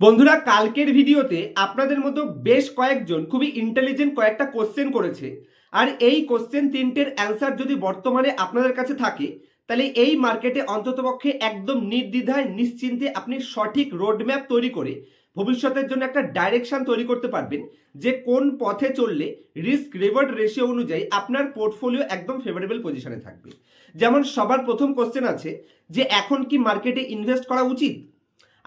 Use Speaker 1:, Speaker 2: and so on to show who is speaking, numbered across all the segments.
Speaker 1: বন্ধুরা, কালকের ভিডিওতে আপনাদের মতো বেশ কয়েকজন খুবই ইন্টেলিজেন্ট কয়েকটা কোশ্চেন করেছে। আর এই কোশ্চেন তিনটের অ্যান্সার যদি বর্তমানে আপনাদের কাছে থাকে, তাহলে এই মার্কেটে অন্ততপক্ষে একদম নির্দ্বিধায়, নিশ্চিন্তে আপনি সঠিক রোডম্যাপ তৈরি করে ভবিষ্যতের জন্য একটা ডাইরেকশন তৈরি করতে পারবেন যে কোন পথে চললে রিস্ক রিওয়ার্ড রেশিও অনুযায়ী আপনার পোর্টফোলিও একদম ফেভারেবল পজিশনে থাকবে। যেমন সবার প্রথম কোশ্চেন আছে যে এখন কি মার্কেটে ইনভেস্ট করা উচিত?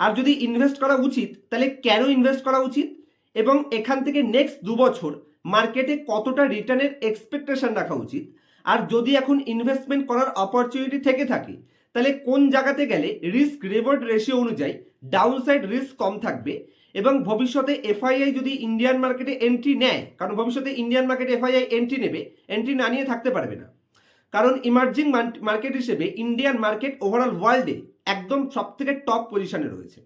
Speaker 1: আর যদি ইনভেস্ট করা উচিত, তাহলে কেন ইনভেস্ট করা উচিত? এবং এখান থেকে নেক্সট দু বছর মার্কেটে কতটা রিটার্নের এক্সপেকটেশন রাখা উচিত? আর যদি এখন ইনভেস্টমেন্ট করার অপরচুনিটি থেকে থাকে, তাহলে কোন জায়গাতে গেলে রিস্ক রিওয়ার্ড রেশিও অনুযায়ী ডাউনসাইড রিস্ক কম থাকবে? এবং ভবিষ্যতে এফআইআই যদি ইন্ডিয়ান মার্কেটে এন্ট্রি নেয়, কারণ ভবিষ্যতে ইন্ডিয়ান মার্কেটে এফআইআই এন্ট্রি নেবে এন্ট্রি না নিয়ে থাকতে পারবে না। কারণ ইমার্জিং মার্কেট হিসেবে ইন্ডিয়ান মার্কেট ওভারঅল ওয়ার্ল্ডে একদম সব থেকে টপ পজিশনে রয়েছে।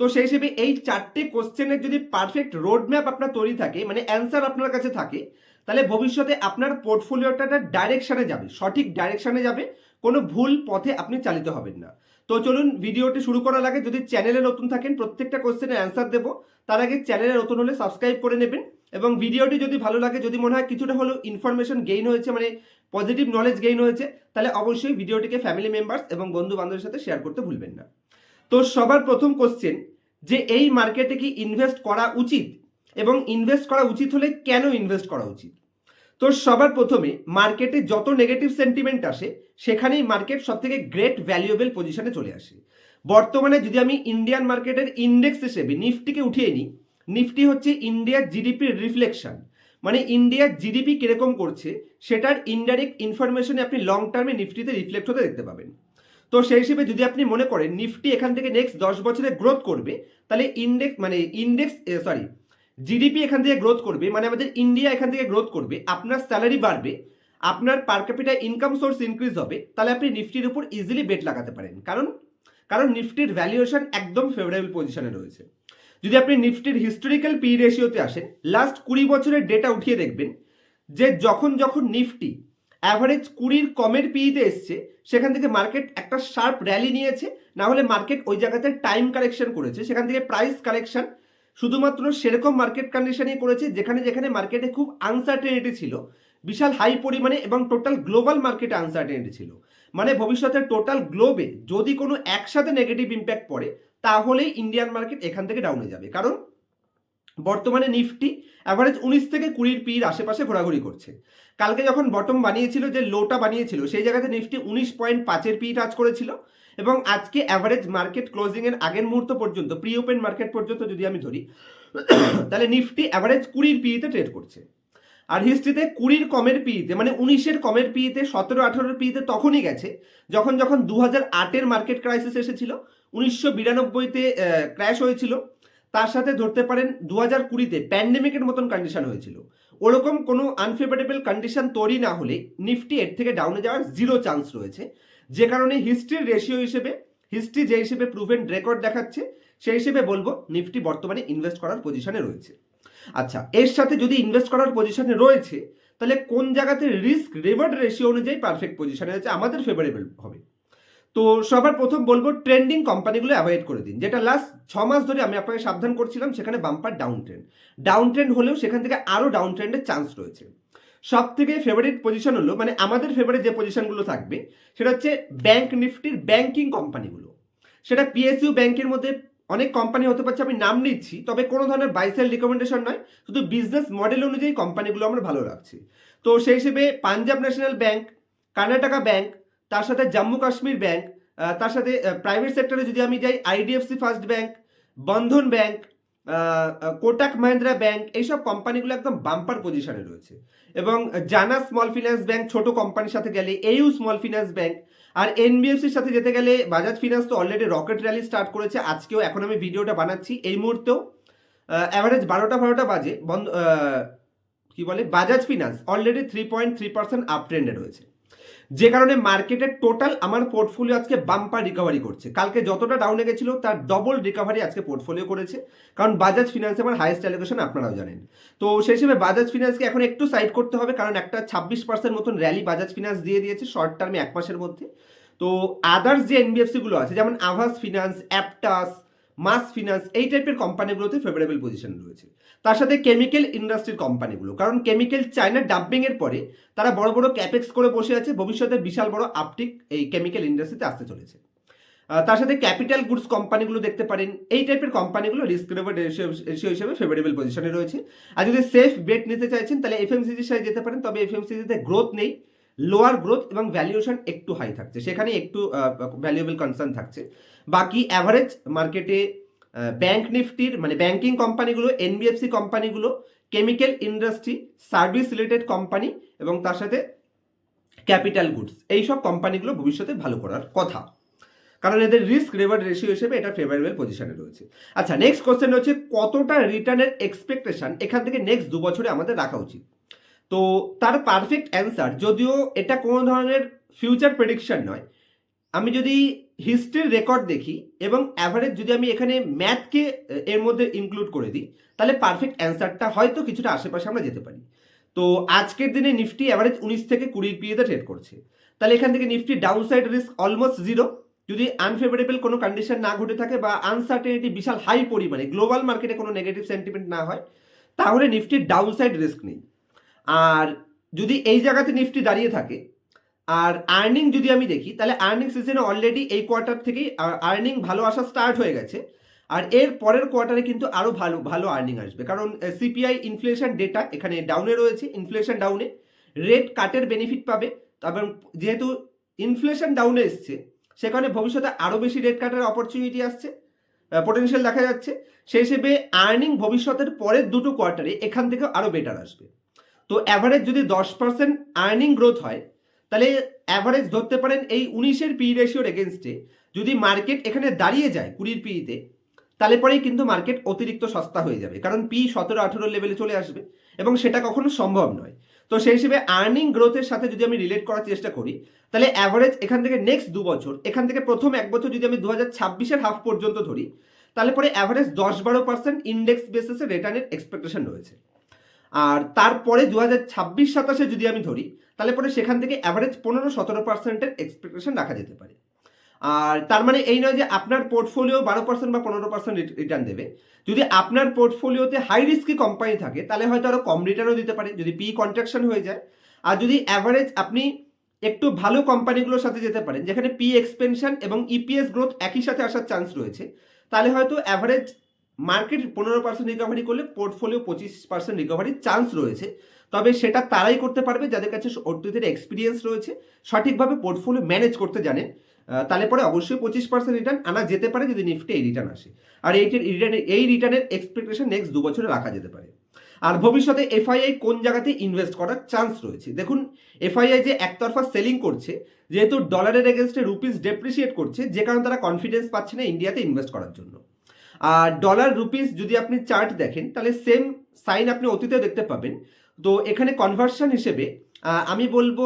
Speaker 1: তো সেই হিসেবে এই চারটে কোশ্চেনের যদি পারফেক্ট রোড ম্যাপ আপনার তৈরি থাকে মানে অ্যান্সার আপনার কাছে থাকে, তাহলে ভবিষ্যতে আপনার পোর্টফোলিওটা ডাইরেকশনে যাবে, সঠিক ডাইরেকশনে যাবে, কোনো ভুল পথে আপনি চালিত হবেন না। তো চলুন ভিডিওটি শুরু করার আগে যদি চ্যানেলে নতুন থাকেন, প্রত্যেকটা কোশ্চেনের অ্যান্সার দেবো। তার আগে চ্যানেলে নতুন হলে সাবস্ক্রাইব করে নেবেন এবং ভিডিওটি যদি ভালো লাগে, যদি মনে হয় কিছুটা হলেও ইনফরমেশন গেইন হয়েছে মানে পজিটিভ নলেজ গেইন হয়েছে, তাহলে অবশ্যই ভিডিওটিকে ফ্যামিলি মেম্বার্স এবং বন্ধু বান্ধবের সাথে শেয়ার করতে ভুলবেন না। তো সবার প্রথম কোশ্চেন যে এই মার্কেটে কি ইনভেস্ট করা উচিত? এবং ইনভেস্ট করা উচিত হলে কেন ইনভেস্ট করা উচিত? তো সবার প্রথমে মার্কেটে যত নেগেটিভ সেন্টিমেন্ট আসে, সেখানেই মার্কেট সব থেকে গ্রেট ভ্যালুয়েবল পজিশনে চলে আসে। বর্তমানে যদি আমি ইন্ডিয়ান মার্কেটের ইন্ডেক্স হিসেবে, নিফটিকে উঠিয়ে নিই, নিফটি হচ্ছে ইন্ডিয়ার জিডিপির রিফ্লেকশন মানে ইন্ডিয়ার জিডিপি কীরকম করছে, সেটার ইনডাইরেক্ট ইনফরমেশনে আপনি লং টার্মে নিফটিতে রিফ্লেক্ট হতে দেখতে পাবেন। তো সেই হিসেবে যদি আপনি মনে করেন নিফটি এখান থেকে নেক্সট দশ বছরে গ্রোথ করবে, তাহলে ইন্ডেক্স মানে ইন্ডেক্স সরি জিডিপি এখান থেকে গ্রোথ করবে মানে আমাদের ইন্ডিয়া এখান থেকে গ্রোথ করবে, আপনার স্যালারি বাড়বে, আপনার per capita income source increase হবে, তাহলে আপনি নিফটির উপর ইজিলি বেট লাগাতে পারেন। কারণ কারণ নিফটির ভ্যালুয়েশন একদম ফেভারেবল পজিশনে রয়েছে। যদি আপনি নিফটির হিস্টোরিক্যাল পি রেশিওতে আসেন লাস্ট কুড়ি বছরের ডেটা উঠিয়ে দেখবেন যে যখন যখন নিফটি অ্যাভারেজ কুড়ির কমের পিইতে এসছে, সেখান থেকে মার্কেট একটা শার্প র্যালি নিয়েছে, না হলে মার্কেট ওই জায়গাতে টাইম কালেকশন করেছে, সেখান থেকে প্রাইস কারেকশন শুধুমাত্র সেরকম মার্কেট কন্ডিশনেই করেছে, যেখানে যেখানে মার্কেটে খুব আনসার্টেনিটি ছিল, বিশাল হাই পরিমাণে এবং টোটাল গ্লোবাল মার্কেটে আনসার্টেনিটি ছিল। মানে ভবিষ্যতে টোটাল গ্লোবে যদি কোনো একসাথে নেগেটিভ ইম্প্যাক্ট পড়ে তাহলেই ইন্ডিয়ান মার্কেট এখান থেকে ডাউনে যাবে। কারণ বর্তমানে নিফটি অ্যাভারেজ উনিশ থেকে কুড়ির পির আশেপাশে ঘোরাঘুরি করছে। কালকে যখন বটম বানিয়েছিল, যে লোটা বানিয়েছিল, সেই জায়গাতে নিফটি উনিশ পয়েন্ট পাঁচের পি টাচ করেছিল এবং আজকে অ্যাভারেজ মার্কেট ক্লোজিং এর আগের মুহূর্ত পর্যন্ত প্রি ওপেন মার্কেট পর্যন্ত যদি আমি ধরি, তাহলে নিফটি অ্যাভারেজ কুড়ির পিতে ট্রেড করছে। আর হিস্ট্রিতে কুড়ির কমের পিতে মানে উনিশের কমের পিতে সতেরো আঠেরোর পিতে তখনই গেছে, যখন যখন দু হাজার আটের মার্কেট ক্রাইসিস এসেছিল উনিশশো বিরানব্বইতে ক্র্যাশ হয়েছিল। তার সাথে ধরতে পারেন দু হাজার কুড়িতে প্যান্ডেমিকের মতন কন্ডিশন হয়েছিল। ওরকম কোনো আনফেভারেবল কন্ডিশন তৈরি না হলে নিফটি এর থেকে ডাউনে যাওয়ার জিরো চান্স রয়েছে। যে কারণে হিস্ট্রির রেশিও হিসেবে হিস্ট্রি যে হিসেবে প্রুভেন রেকর্ড দেখাচ্ছে, সেই হিসেবে বলব নিফটি বর্তমানে ইনভেস্ট করার পজিশনে রয়েছে। আচ্ছা এর সাথে যদি ইনভেস্ট করার পজিশনে রয়েছে, তাহলে কোন জায়গাতে রিস্ক রেভার্ড রেশিও অনুযায়ী পারফেক্ট পজিশনে আছে আমাদের ফেভারেবল হবে? তো সবার প্রথম বলব ট্রেন্ডিং কোম্পানিগুলো অ্যাভয়েড করে দিন। যেটা লাস্ট ছ মাস ধরে আমি আপনাকে সাবধান করছিলাম, সেখানে bumper down trend down trend হলেও সেখান থেকে আরও ডাউন ট্রেন্ডের চান্স রয়েছে। সব থেকে ফেভারিট পজিশন হলো মানে আমাদের ফেভারিট যে পজিশনগুলো থাকবে, সেটা হচ্ছে ব্যাংক নিফটির ব্যাংকিং কোম্পানিগুলো সেটা পিএসইউ ব্যাংকের মধ্যে অনেক কোম্পানি হতে পারছে, আমি নাম নিচ্ছি, তবে কোনো ধরনের বাইসেল রিকমেন্ডেশন নয়, শুধু বিজনেস মডেল অনুযায়ী কোম্পানিগুলো আমরা ভালো রাখছি। তো সেই হিসেবে Punjab national bank Karnataka bank তার সাথে জম্মু কাশ্মীর ব্যাংক তার সাথে প্রাইভেট সেক্টরে যদি আমি যাই IDFC first bank Bandhan bank Kotak Mahindra bank এইসব কোম্পানিগুলো একদম বাম্পার পজিশনে রয়েছে। এবং জানা স্মল ফিন্যান্স ব্যাংক ছোট কোম্পানির সাথে গেলে এইউ স্মল ফিন্যান্স ব্যাংক আর এনবিএফসির সাথে যেতে গেলে বাজাজ ফিনান্স তো অলরেডি রকেট র্যালি স্টার্ট করেছে। আজকেও এখন আমি ভিডিওটা বানাচ্ছি। এই মুহূর্তেও অ্যাভারেজ বারোটা বারোটা বাজে, বন্ধ কি বলে? Bajaj finance already three point three percent up ট্রেন্ডে রয়েছে। যে কারণে মার্কেটের টোটাল আমার পোর্টফোলিও আজকে বাম্পার রিকভারি করছে। কালকে যতটা ডাউনে গেছিল, তার ডবল রিকভারি আজকে পোর্টফোলিও করেছে। কারণ বাজাজ ফিনান্স আমার হাইয়েস্ট অ্যালোকেশন আপনারাও জানেন। তো সেই হিসেবে বাজাজ ফিনান্সকে এখন একটু সাইড করতে হবে, কারণ একটা ছাব্বিশ পার্সেন্ট মতন র্যালি বাজাজ ফিনান্স দিয়ে দিয়েছে শর্ট টার্মে এক মাসের মধ্যে। তো আদার্স যে এনবিএফসি গুলো আছে, যেমন আভাস ফিনান্স অ্যাপটাস মাস ফিনান্স, এই টাইপের কোম্পানিগুলোতে ফেভারেবল পজিশন রয়েছে। তার সাথে কেমিক্যাল ইন্ডাস্ট্রির কোম্পানিগুলো, কারণ কেমিক্যাল চায়না ডাম্পিং এর পরে তারা বড় বড় ক্যাপেক্স করে বসে আছে, ভবিষ্যতে বিশাল বড় আপটিক এই কেমিক্যাল ইন্ডাস্ট্রিতে আসতে চলেছে। তার সাথে ক্যাপিটাল গুডস কোম্পানিগুলো দেখতে পারেন, এই টাইপের কোম্পানিগুলো রিস্ক রেভার্ড রেশিও হিসেবে ফেভারেবল পজিশনে রয়েছে। আর যদি সেফ বেট নিতে চাইছেন, তাহলে এফএমসিজির সাথে যেতে পারেন, তবে এফএমসিজিতে গ্রোথ নেই। লোয়ার গ্রোথ এবং ভ্যালুয়েশন একটু হাই থাকছে। সেখানে একটু ভ্যালুয়েবল কনসার্ন থাকছে। বাকি অ্যাভারেজ মার্কেটে ব্যাংক নিফটির মানে ব্যাংকিং কোম্পানিগুলো এনবিএফসি কোম্পানিগুলো chemical industry service related company এবং তার সাথে ক্যাপিটাল গুডস এইসব কোম্পানিগুলো ভবিষ্যতে ভালো করার কথা। কারণ এদের রিস্ক রেওয়ার্ড রেশিও হিসেবে এটা ফেভারেবল পজিশনে রয়েছে। আচ্ছা নেক্সট কোশ্চেন হচ্ছে কতটা রিটার্নের এক্সপেকটেশন এখান থেকে নেক্সট দু বছরে আমাদের রাখা উচিত। তো তার পারফেক্ট অ্যান্সার যদিও এটা কোনো ধরনের ফিউচার প্রেডিকশন নয়। আমি যদি হিস্ট্রির রেকর্ড দেখি এবং অ্যাভারেজ যদি আমি এখানে ম্যাথকে এর মধ্যে ইনক্লুড করে দিই, তাহলে পারফেক্ট অ্যান্সারটা হয়তো কিছুটা আশেপাশে আমরা যেতে পারি। তো আজকের দিনে নিফটি অ্যাভারেজ উনিশ থেকে কুড়ির পিএতে ট্রেড করছে। তাহলে এখান থেকে nifty down side risk almost zero যদি আনফেভারেবল কোনো কন্ডিশন না ঘটে থাকে বা আনসার্টেনিটি বিশাল হাই পরিমাণে গ্লোবাল মার্কেটে কোনো নেগেটিভ সেন্টিমেন্ট না হয়, তাহলে নিফটির ডাউন সাইড রিস্ক নেই। আর যদি এই জায়গাতে নিফটি দাঁড়িয়ে থাকে, আর আর্নিং যদি আমি দেখি, তাহলে আর্নিং সিজনে অলরেডি এই কোয়ার্টার থেকেই আর্নিং ভালো আসা স্টার্ট হয়ে গেছে। আর এর পরের কোয়ার্টারে কিন্তু আরও ভালো ভালো আর্নিং আসবে। কারণ সিপিআই ইনফ্লেশন ডেটা এখানে ডাউনে রয়েছে ইনফ্লেশন ডাউনে রেট কাটের বেনিফিট পাবে এবং যেহেতু ইনফ্লেশন ডাউনে এসছে, সেখানে ভবিষ্যতে আরও বেশি রেট কাটের অপরচুনিটি আসছে পোটেনশিয়াল দেখা যাচ্ছে। সেই হিসেবে আর্নিং ভবিষ্যতের পরের দুটো কোয়ার্টারে এখান থেকে আরও বেটার আসবে। তো অ্যাভারেজ যদি দশ পার্সেন্ট আর্নিং গ্রোথ হয়, তাহলে অ্যাভারেজ ধরতে পারেন এই উনিশের পি রেশিওর এগেনস্টে যদি মার্কেট এখানে দাঁড়িয়ে যায় কুড়ির পিতে তাহলে পরেই কিন্তু মার্কেট অতিরিক্ত সস্তা হয়ে যাবে। কারণ পি সতেরো আঠেরো লেভেলে চলে আসবে এবং সেটা কখনো সম্ভব নয়। তো সেই হিসেবে আর্নিং গ্রোথের সাথে যদি আমি রিলেট করার চেষ্টা করি, তাহলে অ্যাভারেজ এখান থেকে নেক্সট দু বছর, এখান থেকে প্রথম এক বছর যদি আমি দু হাজার ছাব্বিশের হাফ পর্যন্ত ধরি, তাহলে পরে অ্যাভারেজ দশ বারো পার্সেন্ট ইন্ডেক্স বেসিসে রিটার্নের এক্সপেকটেশন রয়েছে। আর তারপরে দু হাজার ছাব্বিশ সাতাশে যদি আমি ধরি, তাহলে পরে সেখান থেকে অ্যাভারেজ পনেরো সতেরো পার্সেন্টের এক্সপেকটেশন রাখা যেতে পারে। আর তার মানে এই নয় যে আপনার পোর্টফোলিও বারো পার্সেন্ট বা পনেরো পার্সেন্ট রিটার্ন দেবে। যদি আপনার পোর্টফোলিওতে হাই রিস্কি কোম্পানি থাকে, তাহলে হয়তো আরও কম রিটার্নও দিতে পারে, যদি পি কন্ট্রাকশন হয়ে যায়। আর যদি অ্যাভারেজ আপনি একটু ভালো কোম্পানিগুলোর সাথে যেতে পারেন, যেখানে পি এক্সপেনশন এবং ইপিএস গ্রোথ একই সাথে আসার চান্স রয়েছে, তাহলে হয়তো অ্যাভারেজ মার্কেট পনেরো পার্সেন্ট রিকভারি করলে পোর্টফোলিও পঁচিশ পার্সেন্ট রিকভারির চান্স রয়েছে। তবে সেটা তারাই করতে পারবে, যাদের কাছে অতীতের এক্সপিরিয়েন্স রয়েছে, সঠিকভাবে পোর্টফোলিও ম্যানেজ করতে জানেন তাহলে পরে অবশ্যই পঁচিশ পার্সেন্ট রিটার্ন আনা যেতে পারে যদি নিফটি এই রিটার্ন আসে। আর এইটির রিটার্নের এই রিটার্নের এক্সপেকটেশন নেক্সট দু বছরে রাখা যেতে পারে। আর ভবিষ্যতে এফআইআই কোন জায়গাতে ইনভেস্ট করার চান্স রয়েছে? দেখুন এফআইআই যে একতরফা সেলিং করছে, যেহেতু ডলারের এগেনস্টে রুপিস ডেপ্রিসিয়েট করছে, যে কারণে তারা কনফিডেন্স পাচ্ছে না ইন্ডিয়াতে ইনভেস্ট করার জন্য। আর ডলার রুপিস যদি আপনি চার্ট দেখেন, তাহলে সেম সাইন আপনি অতীতেও দেখতে পাবেন। তো এখানে কনভার্সন হিসেবে আমি বলব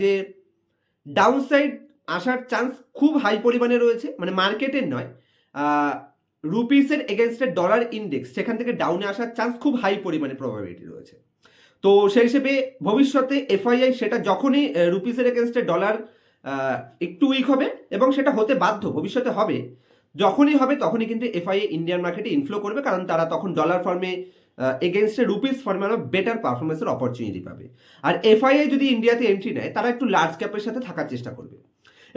Speaker 1: যে ডাউন সাইড আসার চান্স খুব হাই পরিমাণে রয়েছে মানে মার্কেটের নয় রুপিসের এগেনস্টে ডলার ইন্ডেক্স সেখান থেকে ডাউনে আসার চান্স খুব হাই পরিমাণে প্রবাবিলিটি রয়েছে। তো সেই হিসেবে ভবিষ্যতে এফআইআই সেটা যখনই রুপিসের এগেনস্টে ডলার একটু উইক হবে, এবং সেটা হতে বাধ্য, ভবিষ্যতে হবে যখনই হবে, তখনই কিন্তু এফআইএ ইন্ডিয়ান মার্কেটে ইনফ্লো করবে, কারণ তারা তখন ডলার ফর্মে এগেনস্টে রুপিস ফর্মে আরও বেটার পারফরমেন্সের অপরচুনিটি পাবে। আর এফআইএ যদি ইন্ডিয়াতে এন্ট্রি নেয়, তারা একটু লার্জ ক্যাপের সাথে থাকার চেষ্টা করবে।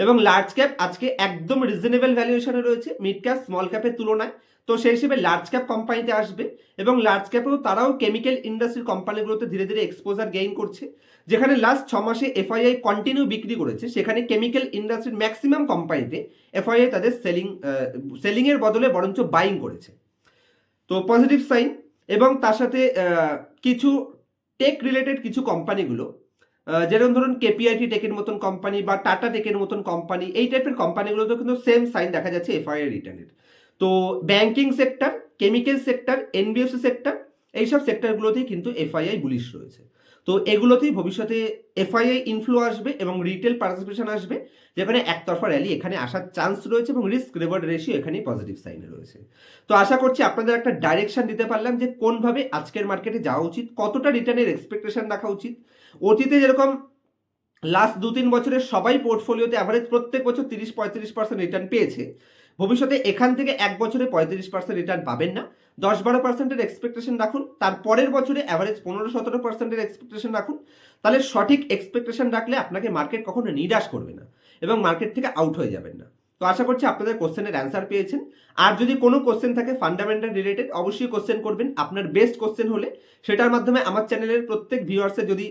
Speaker 1: এবং লার্জ ক্যাপ আজকে একদম রিজনেবল ভ্যালুয়েশনে রয়েছে মিড ক্যাপ স্মল ক্যাপের তুলনায়। তো সেই হিসেবে লার্জ ক্যাপ কোম্পানিতে আসবে এবং লার্জ ক্যাপেও তারাও কেমিক্যাল ইন্ডাস্ট্রির কোম্পানিগুলোতে ধীরে ধীরে এক্সপোজার গেইন করছে, যেখানে লাস্ট ছ মাসে এফআইআই কন্টিনিউ বিক্রি করেছে, সেখানে কেমিক্যাল ইন্ডাস্ট্রির ম্যাক্সিমাম কোম্পানিতে এফআইআই তাদের সেলিং সেলিংয়ের বদলে বরঞ্চ বাইং করেছে। তো পজিটিভ সাইন এবং তার সাথে কিছু টেক রিলেটেড কিছু কোম্পানিগুলো যেরকম ধরুন কেপিআইটি টেকের মতন কোম্পানি বা টাটা টেকের মতন কোম্পানি এই টাইপের কোম্পানিগুলোতেও কিন্তু সেম সাইন দেখা যাচ্ছে এফআইআই রিটার্নের তো banking sector chemical sector NBFC sector এইসব সেক্টরগুলোতেই কিন্তু এফআইআই বুলিশ রয়েছে। তো এগুলোতেই ভবিষ্যতে এফআইআই ইনফ্লো আসবে এবং রিটেল পার্টিসিপেশন আসবে, যেখানে একতরফা র্যালি এখানে আসার চান্স রয়েছে এবং রিস্ক রেওয়ার্ড রেশিও এখানেই পজিটিভ সাইনে রয়েছে। তো আশা করছি আপনাদের একটা ডাইরেকশন দিতে পারলাম যে কোনভাবে আজকের মার্কেটে যাওয়া উচিত, কতটা রিটার্নের এক্সপেকটেশন রাখা উচিত। অতীতে যেরকম লাস্ট দু তিন বছরের সবাই পোর্টফোলিওতে অ্যাভারেজ প্রত্যেক বছর তিরিশ পঁয়ত্রিশ পার্সেন্ট রিটার্ন পেয়েছে ভবিষ্যতে এখান থেকে এক বছরে পঁয়ত্রিশ পার্সেন্ট রিটার্ন পাবেন না। দশ বারো পার্সেন্টের এক্সপেকটেশন রাখুন। তার পরের বছরে অ্যাভারেজ পনেরো সতেরো পার্সেন্টের এক্সপেকটেশন রাখুন। তাহলে সঠিক এক্সপেকটেশন রাখলে আপনাকে মার্কেট কখনো নিরাশ করবে না এবং মার্কেট থেকে আউট হয়ে যাবেন না। তো আশা করছি আপনাদের কোশ্চেনের অ্যান্সার পেয়েছেন। আর যদি কোনো কোশ্চেন থাকে ফান্ডামেন্টাল রিলেটেড অবশ্যই কোশ্চেন করবেন। আপনার বেস্ট কোশ্চেন হলে সেটার মাধ্যমে আমার চ্যানেলের প্রত্যেক ভিউয়ার্সের যদি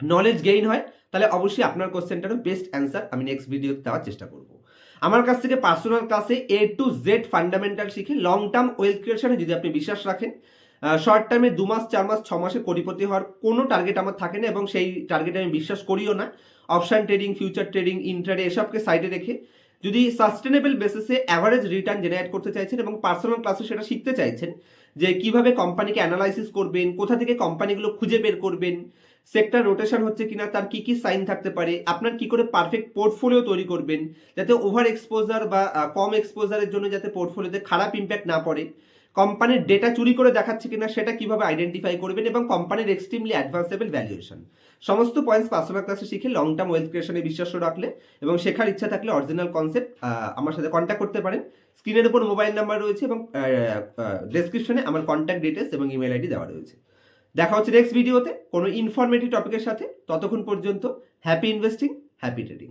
Speaker 1: নলেজ গেইন হয়, তাহলে অবশ্যই আপনার কোশ্চেনটারও বেস্ট অ্যান্সার আমি নেক্সট ভিডিও দেওয়ার চেষ্টা করব। আমার কাছ থেকে পার্সোনাল ক্লাসে এ টু জেড ফান্ডামেন্টাল শিখে লং টার্ম ওয়েলথ ক্রিয়েশনে যদি আপনি বিশ্বাস রাখেন শর্ট টার্মে দু মাস, চার মাস, ছ মাসে কোটিপতি হওয়ার কোনো টার্গেট আমার থাকে না এবং সেই টার্গেটে আমি বিশ্বাস করিও না। অপশান ট্রেডিং ফিউচার ট্রেডিং ইন্টারে এসবকে সাইডে রেখে যদি সাস্টেনেবল বেসিসে অ্যাভারেজ রিটার্ন জেনারেট করতে চাইছেন এবং পার্সোনাল ক্লাসে সেটা শিখতে চাইছেন, যে কীভাবে কোম্পানিকে অ্যানালাইসিস করবেন, কোথা থেকে কোম্পানিগুলো খুঁজে বের করবেন সেক্টর রোটেশন হচ্ছে কিনা, তার কি কি সাইন থাকতে পারে, আপনার কি করে পারফেক্ট পোর্টফোলিও তৈরি করবেন, যাতে ওভার এক্সপোজার বা কম এক্সপোজারের জন্য যাতে পোর্টফোলিওতে খারাপ ইম্প্যাক্ট না পড়ে কোম্পানির ডেটা চুরি করে দেখাচ্ছে কিনা, সেটা কীভাবে আইডেন্টিফাই করবেন এবং কোম্পানির এক্সট্রিমলি অ্যাডভান্সেবল ভ্যালুয়েশন সমস্ত পয়েন্টস পার্সোনাল ক্লাসে শিখে লং টার্ম ওয়েলথ ক্রিয়েশনে বিশ্বাস রাখলে এবং শেখার ইচ্ছা থাকলে অরিজিনাল কনসেপ্ট আমার সাথে কন্ট্যাক্ট করতে পারেন। স্ক্রিনের উপর মোবাইল নাম্বার রয়েছে এবং ডেসক্রিপশনে আমার কন্ট্যাক্ট ডিটেলস এবং ইমেল আইডি দেওয়া রয়েছে। দেখা হচ্ছে নেক্সট ভিডিওতে কোনো ইনফরমেটিভ টপিকের সাথে। ততক্ষণ পর্যন্ত হ্যাপি ইনভেস্টিং হ্যাপি ট্রেডিং